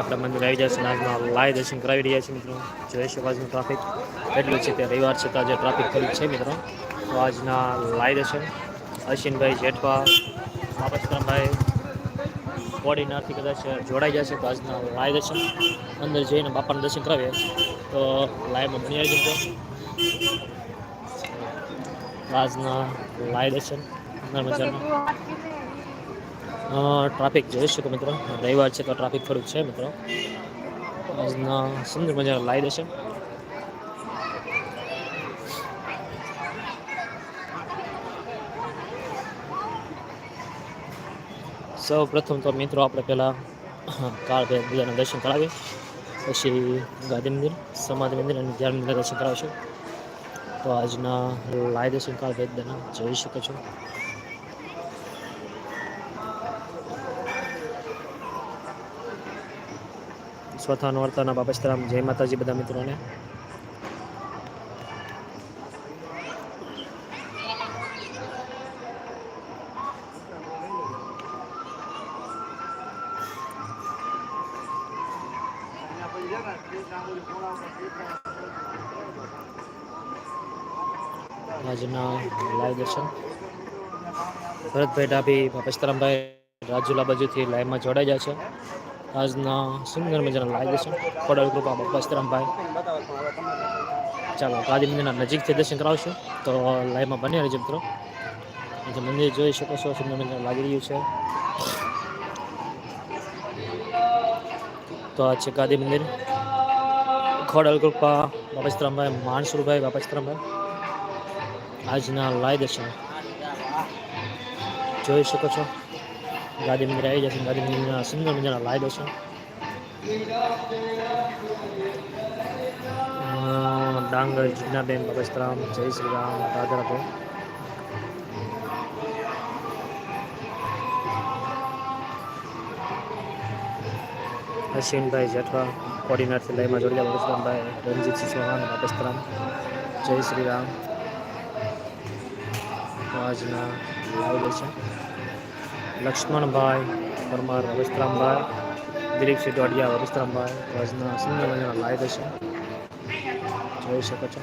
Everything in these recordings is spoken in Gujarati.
આપણા મંદિર આવી જશે આજના લાય દર્શન કરાવી રહ્યા છીએ મિત્રો. જોઈ શકો આજનું ટ્રાફિક એટલું છે તે રવિવાર છે તો આજે ટ્રાફિક થોડું છે મિત્રો. તો આજના લાઈવ દર્શન અશ્વિનભાઈ જેઠવા બાપસ્તરામભાઈ બોડીનાથી કદાચ જોડાઈ જશે તો આજના લાય દર્શન. અંદર જઈને બાપાના દર્શન કરાવીએ. તો લાઈવમાં બની આવી જશે આજના લાય દર્શન. અંદર મજાના ટ્રાફિક જોઈ શકો મિત્રો. રવિવાર છે તો ટ્રાફિક થોડુંક છે મિત્રો. આજના સુંદર મજાના લાઈ દેશે સૌ પ્રથમ તો મિત્રો આપણે પહેલાં કાળ બધાના દર્શન કરાવીએ. પછી ગાંધી મંદિર, સમાધિ મંદિર અને ધ્યાન મંદિરના દર્શન કરાવશું. તો આજના લાઈ દર્શન કાળ બધાના જોઈ શકો છો. સ્વથા નોરતાના બાપસ્તરામ જય માતાજી બધા મિત્રોને. આજના લાઈવ દર્શન. ભરતભાઈ ડાભી બાપસ્તરામભાઈ રાજુલા બાજુથી લાઈવમાં જોડાઈ જાય છે. આજના સુંદર મજાના લાગે છે. ખોડલ કૃપા બપસ્તરામભાઈ ચાલો, ગાંધી મંદિરના નજીકથી દર્શન કરાવશું. તો લાઈવમાં બને રહેજો મિત્રો. જે મંદિર જોઈ શકો છો, સુંદર મજાનું લાગી રહ્યું છે. તો આ છે ગાંધી મંદિર. ખોડલ કૃપા બાપસ્તરામભાઈ માનસુરભાઈ બાપસ્તરામભાઈ આજના લાઈ દર્શન. જોઈ શકો છો. ગાદી મંદિર આવી જશે ગાદી મંદિરના સુંદર મજાના લાઈ છે. ડાંગર જીજ્ઞાબેન બગસ્તરામ જય શ્રી રામ રાધા રાધે. અશ્વિનભાઈ જેઠવા, કોર્ડિનેટરથી લઈમાં જોડી ગયા બગસ્તરામભાઈ રણજીતસિંહ ચૌહાણ બગસ્તરામ જય શ્રી રામ આજના લાઈ દર્શન લક્ષ્મણભાઈ પરમાર વસ્ત્રામભાઈ દિલીપસિંહ ડોડિયા વસ્ત્રામભાઈ રાજના સુંદર મજાના લાયક છે. જોઈ શકો છો.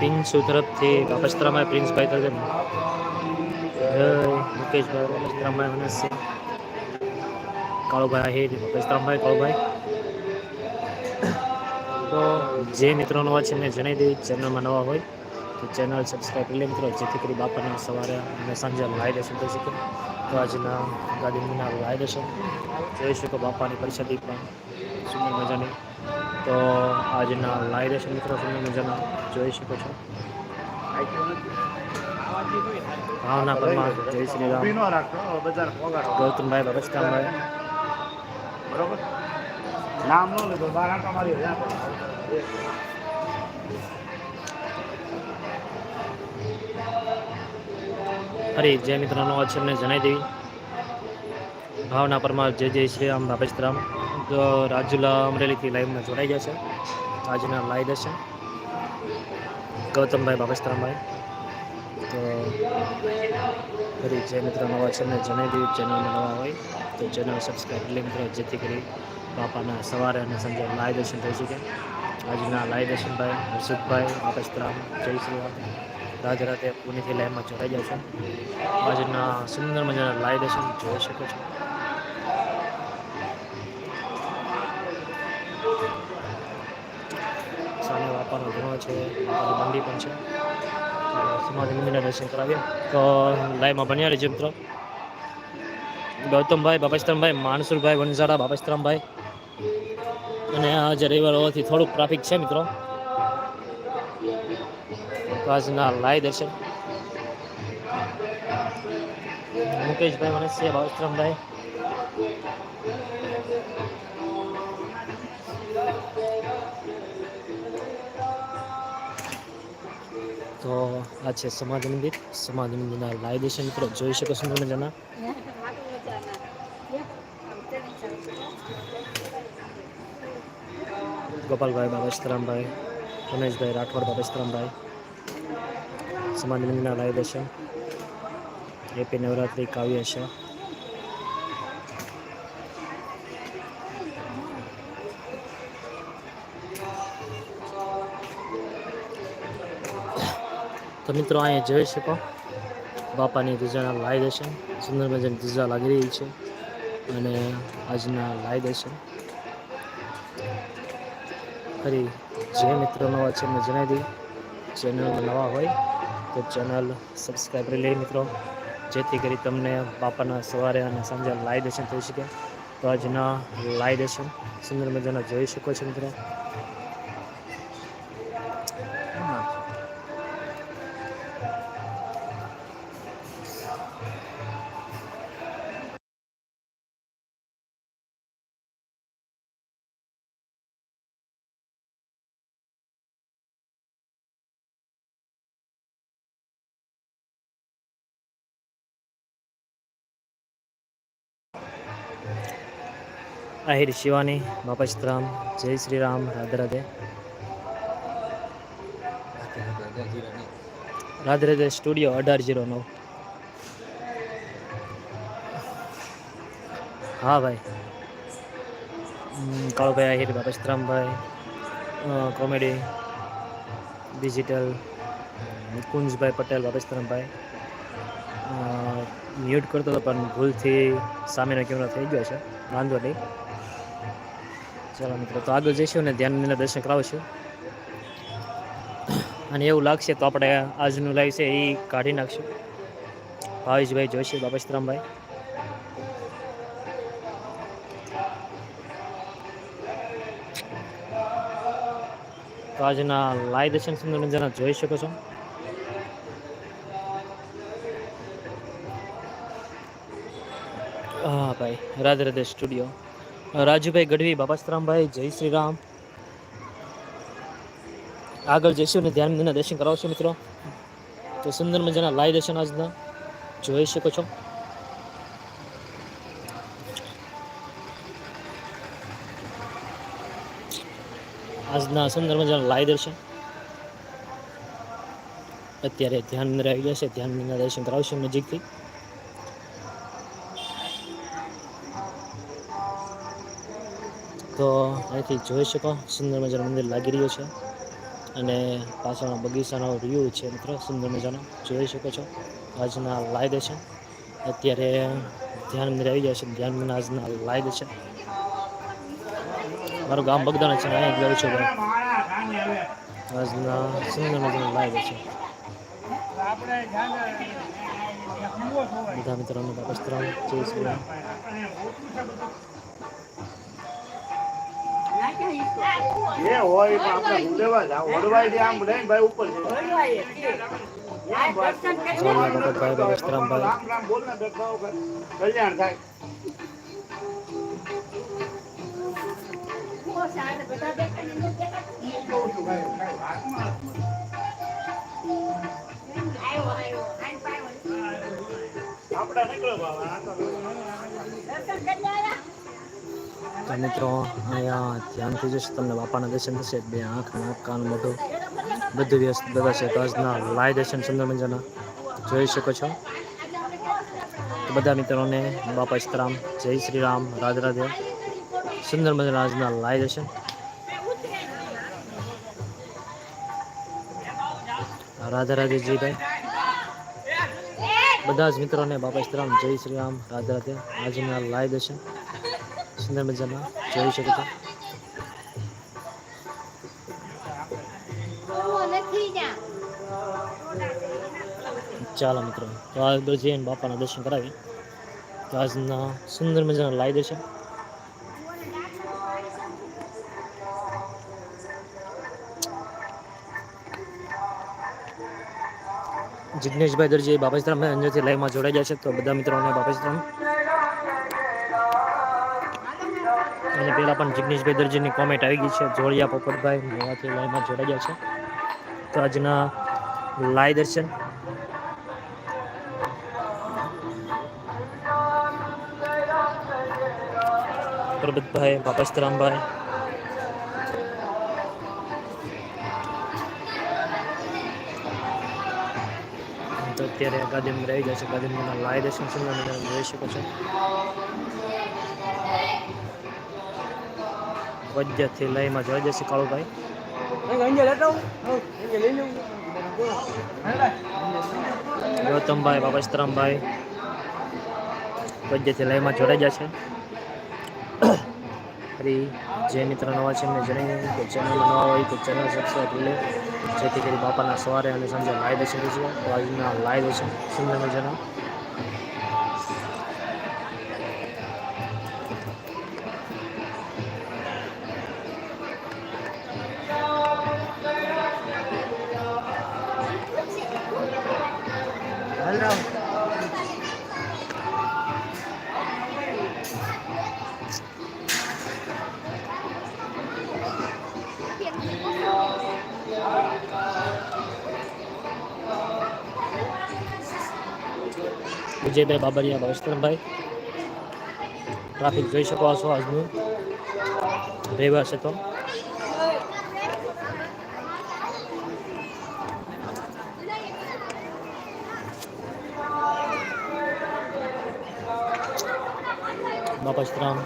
પિન્સુ તરફથી વસ્ત્રામાં પ્રિન્સભાઈ તરફ મુકેશભાઈ વસ્ત્રામાં મનસ્ય કાળુભાઈ આહિર વસ્ત્રામભાઈ કાળુભાઈ. તો જે મિત્રોનો અવાજ છે એમને જણાવી દેવી ચેનલમાં નવા હોય તો ચેનલ સબસ્ક્રાઈબ કરી લે મિત્રો. જેથી કરી બાપાના સવારે અને સાંજે લાઈ દેશું થઈ શકે તો આજના ગાંધીના લાઈ દેશું જોઈ શકો બાપાની પરિષદી પણ સુંદર મજાની. તો આજના લાઈ દેશું મિત્રો સુંદર મજાના. જોઈ શકો છો ભાવના પરમાર. જય શ્રી રામ. ગૌતમભાઈ બગસ્તાનભાઈ બરોબર? નામ ન લીધો, બાર આંટા ફરી જય મિત્રનો એમને જણાવી દેવી. ભાવના પરમાર જે જય છે આમ બાપેશરામ તો રાજુલા અમરેલીથી લાઈવમાં જોડાઈ ગયા છે. આજના લાઈવ છે ગૌતમભાઈ બાપેશરામભાઈ તો ફરી જય મિત્રનો એમને જણાવી દેવી ચેનલમાં નવા હોય. તો ચેનલ સબસ્ક્રાઈબ કરી મિત્રો જેથી કરી બાપાના સવારે અને સંજે લાય દર્શન થઈ શકે. આજના લાય દર્શનભાઈ હર્ષદભાઈ બાપેશરામ જય શ્રી રાધે રાધે પુણેથી લાઈવમાં જોડાઈ જાય છે. આજના સુંદર મજાના લાય દર્શન જોઈ શકો છો. સામે બાપાનો ઘણો છે, બાપાની મંડી પણ છે. સમાધિ મંદિરના દર્શન કરાવીએ. તો લાઈવમાં બન્યા રહેજો મિત્રો. ગૌતમભાઈ, બાપસ્તરામભાઈ માનસુરભાઈ વણઝાડા બાપસ્તરામભાઈ. અને આજે રવિવાર હોવાથી થોડુંક ટ્રાફિક છે મિત્રો. આજના લાઈ દર્શન. મુકેશભાઈ, મનસ્ય, બાપસ્તરામભાઈ. તો આ છે સમાજ મંદિર. સમાજ મંદિરના લાઈ દર્શન મિત્રો. જોઈ શકો સુંદર મજાના ગોપાલભાઈ બાબેશ્રામભાઈ રમેશભાઈ રાઠોડ બાબેશ્રામભાઈ સમાજ મંદિરના લાઈવ દર્શન એપી નવરાત્રિ કાવ્ય છે. તો મિત્રો અહીંયા જોઈ શકો, બાપાની ધજા લાઈ દર્શન સુંદર મજાની ધજા લાગી રહી છે. અને આજના લાઈ દર્શન ફરી જે મિત્રો નવા છે એમને જણાવી દઈ ચેનલ નવા હોય તો ચેનલ સબસ્ક્રાઈબ કરી લઈ મિત્રો. જેથી કરી તમને બાપાના સવારે અને સાંજે લાઈ દર્શન થઈ શકે. તો આજના લાઈ દર્શન સુંદર મજાના જોઈ શકો છો મિત્રો. આહિર શિવાની બાપા સીતારામ જય શ્રી રામ, રાધે રાધે. રાધે રાધે સ્ટુડિયો અઢાર જીરો નવ. હા ભાઈ. કાળુભાઈ આહિર બાપા સીતારામભાઈ કોમેડી, ડિજિટલ કુંજભાઈ પટેલ બાપા સીતારામભાઈ મ્યુટ કરતો હતો પણ ભૂલથી સામેનો કેમેરો થઈ ગયો છે. વાંધો નહીં. ચાલો મિત્રો, તો આગળ જઈશું ને ધ્યાન દર્શન કરાવશું. અને એવું લાગશે તો આપણે આજનું લાઈવ છે એ કાઢી નાખશું. ભાવેશભાઈ, જોશી બાપસ્તરામભાઈ તો આજના લાઈવ દર્શન સુંદર જોઈ શકો છો. હા ભાઈ, રાધે રાધે સ્ટુડિયો. રાજુભાઈ ગઢવી બાપાસ્તરામભાઈ જય શ્રી રામ આગળ જઈશું અને ધ્યાન મંદિરના દર્શન કરાવશો મિત્રો. તો સુંદર મજાના લાઈવ દર્શન આજના. જોઈ શકો છો. આજના સુંદર મજાના લાઈવ દર્શન. અત્યારે ધ્યાન મંદિર આવી ગયા છે. ધ્યાન મંદિરના દર્શન કરાવશું નજીકથી. તો અહીંથી જોઈ શકો, સુંદર મજાનું મંદિર લાગી રહ્યું છે. અને પાછળનો બગીચાનો વ્યૂ છે મિત્રો, સુંદર મજાનો. જોઈ શકો છો, આજના લાયદે છે. અત્યારે ધ્યાન મંદિર આવી જાય છે, ધ્યાન મંદિર આજના લાયદે છે. મારું ગામ બગદાણા છે અહીંયા ગયો છું આજના સુંદર મજાનું કુવો ખોવાય. બધા મિત્રોને બાપસ્તરામ જય શ્રી જે હોય પણ આપણે ઉડેવા જાવ? ઓડવાય દે આમ લઈને ભાઈ ઉપર ને કલ્યાણ થાય. આપણે નીકળો બાબા તો મિત્રો, અહીંયા ધ્યાનથી જશે તમને બાપાના દર્શન થશે. બે આંખ, નાક, કાન, મોઢું બધું વ્યસ્ત છે. તો આજના લાય દર્શન સુંદર મજાના જોઈ શકો છો. બધા મિત્રોને બાપા સીતારામ, જય શ્રી રામ રાધે રાધે. સુંદર મજાના આજના લાય દર્શન. રાધે રાધે જી ભાઈ. બધા જ મિત્રોને બાપા સીતારામ, જય શ્રી રામ રાધે રાધે. આજના લાય દર્શન. સુંદર મજાના જોઈ શકો છો. ચાલો મિત્રો, તો આગળ જઈને બાપાના દર્શન કરાવી. તો આજના સુંદર મજાના લાઈ દર્શન જિજ્ઞેશભાઈ દરજી બાપાશ્રામ અંદરથી લાઈવમાં જોડાઈ જાય છે. તો બધા મિત્રોને બાપાશ્રામ પહેલા પણ જિગ્નેશભાઈ દરજીની કોમેન્ટ આવી ગઈ છે. જોડિયા પોપટભાઈ મોવાથી લાઈવમાં જોડાઈ છે. તો આજના લાય દર્શન. પરબતભાઈ, બાપસ્તરામભાઈ. તો અત્યારે ગાંધીનગર રહી ગયા છે ગાંધીનગરના લાઈ દર્શન છે. જોઈ શકો છો. વજ્જથી લયમાં જોઈ જશે કાળુભાઈ. ગૌતમભાઈ બાબસ્તરામભાઈ વજ્જથી લયમાં જોડાઈ જશે ફરી જે મિત્ર નવા છે એમને જણાવી કે ચેનલ નવા હોય તો ચેનલ સબસ્ક્રાઈબ કરી લે. જેથી કરી બાપાના સવારે અને સાંજે લાઈ દર્શન તો આજના લાઈ દર્શન સુંદર મજાના વિજયભાઈ બાબરિયા બાબસ્તરભાઈ ટ્રાફિક જોઈ શકો છો આજનું. રવિવાર છે તો. બાપસ્તરામ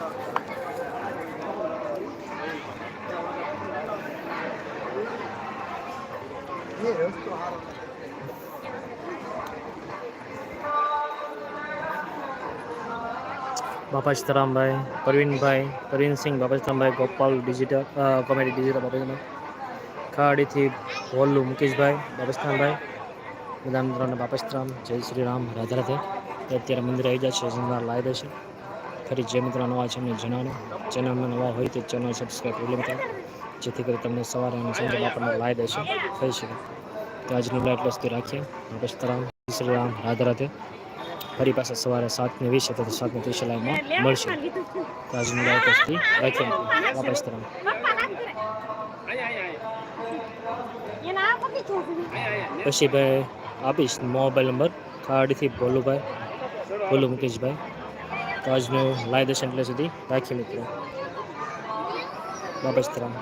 બાપાસ્તરામભાઈ પ્રવીણભાઈ પ્રવીણસિંહ બાપાસ્તરામભાઈ ગોપાલ ડિજિટલ કોમેડી ડિજિટલ બાપાસ્તરામભાઈ ખાડીથી ભોલ્લુ મુકેશભાઈ બાપસ્તરામભાઈ બધા મિત્રોને બાપસ્તરામ જય શ્રી રામ રાધે. રાધે અત્યારે મંદિર આવી જશે જમવા લાવી છે. ફરી જે મિત્રો નવા છે એમને જણાવો ચેનલમાં નવા હોય તો ચેનલ સબસ્ક્રાઈબ કરી લેતા જેથી કરી તમને સવારે અને સાંજે બાપાને લાવી છે. થઈ શકે તો આજનું લાઈટ વસ્તી રાખીએ. બાપસ્તરામ જય શ્રી રામ, રાધે રાધે. ફરી પાછા સવારે સાતને વીસ અથવા સાતને ત્રીસ લાઈનમાં મળશે. તો આજનું વસ્તુ રાખીએ. બાપસ્તરામ પછી ભાઈ આપીશ મોબાઈલ નંબર. ખાડીથી ભોલુભાઈ ભોલુ મુકેશભાઈ. તો આજનું લાઈવ દર્શન એટલે સુધી રાખી મિત્રો. બાબસ્તરામ